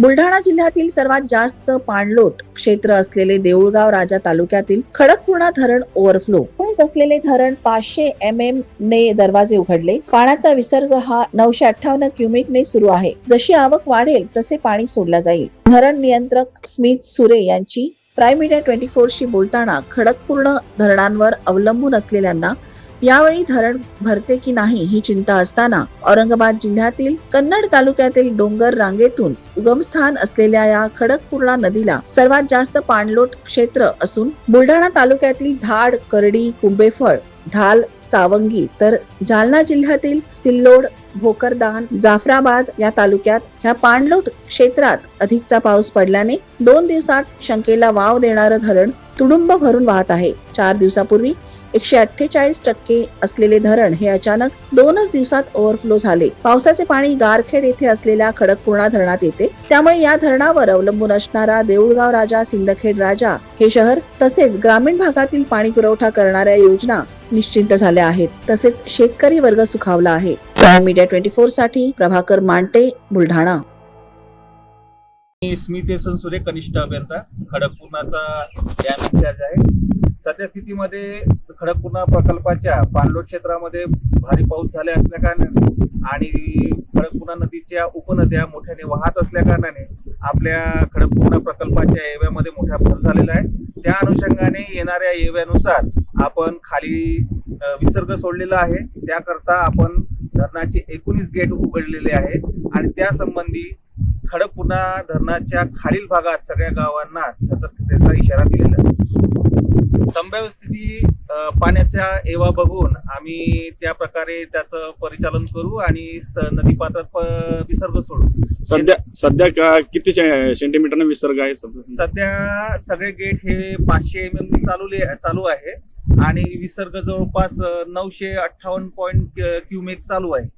बुलढाणा जिल्ह्यातील सर्वात जास्त पाणलोट क्षेत्र असलेले देऊळगाव राजा तालुक्यातील खडकपूर्णा धरण ओव्हरफ्लो असलेले धरण पाचशे एम एम ने दरवाजे उघडले. पाण्याचा विसर्ग हा नऊशे अठ्ठावन्न क्युमिक ने सुरू आहे. जशी आवक वाढेल तसे पाणी सोडला जाईल. धरण नियंत्रक स्मित सुरे यांची प्राईम मीडिया ट्वेंटी फोरशी बोलताना खडकपूर्ण धरणांवर अवलंबून असलेल्यांना यावेळी धरण भरते की नाही ही चिंता असताना औरंगाबाद जिल्ह्यातील कन्नड तालुक्यातील डोंगर रांगेतून उगमस्थान असलेल्या या खडकपूर्णा नदीला सर्वात जास्त पाणलोट क्षेत्र असून बुलढाणा तालुक्यातील धाड करडी कुंभेफळ ढाल सावंगी तर जालना जिल्ह्यातील सिल्लोड भोकरदान जाफराबाद या तालुक्यात ह्या पाणलोट क्षेत्रात अधिकचा पाऊस पडल्याने दोन दिवसात शंकेला वाव देणारं धरण तुडुंब भरून वाहत आहे. चार दिवसापूर्वी एकशे अठ्ठेचाळीस टक्के असलेले धरण हे अचानक दोनच दिवसात ओव्हरफ्लो झाले. पावसाचे पाणी गारखेड येथे असलेल्या खडकपूर्णा धरणात येते. त्यामुळे या धरणावर अवलंबून असणारा देऊळगाव राजा सिंदखेड राजा हे शहर तसेच ग्रामीण भागातील पाणी पुरवठा करणाऱ्या योजना निश्चिंत झाल्या आहेत. तसेच शेतकरी वर्ग सुखावला आहे. मीडिया ट्वेंटी फोरसाठी प्रभाकर मांटे बुलढाणा. मी स्मित सुरे कनिष्ठ अभियंता खडकपूर्णाचा डॅम इन्चार्ज आहे. सध्या स्थितीमध्ये खडकपूर्णा प्रकल्पाच्या पाणलोट क्षेत्रामध्ये भारी पाऊस झाले असल्या कारणाने आणि खडकपूर्णा नदीच्या उपनद्या मोठ्याने वाहत असल्या कारणाने आपल्या खडकपूर्णा प्रकल्पाच्या एव्यामध्ये मोठा भर झालेला आहे. त्या अनुषंगाने येणाऱ्या एव्यानुसार आपण खाली विसर्ग सोडलेला आहे. त्याकरता आपण धरणाचे एकोणीस गेट उघडलेले आहे आणि त्या संबंधी खडकपूर्णा धरणाच्या खालील भागात सगळ्या गावांना सतर्कतेचा इशारा दिलेला आहे. संभाव्य स्थिती पाण्याच्या एवा बघून आम्ही त्या प्रकारे त्याचं परिचालन करू आणि स- नदीपात्रात प- विसर्ग सोडू. सध्या सध्या का- किती से- सेंटीमीटरने विसर्ग आहे सध्या? सगळे गेट हे पाचशे एम एम चालू चालू आहे. आणि विसर्ग जवळपास नऊशे अठ्ठावन्न पॉईंट क्युमेक चालू आहे.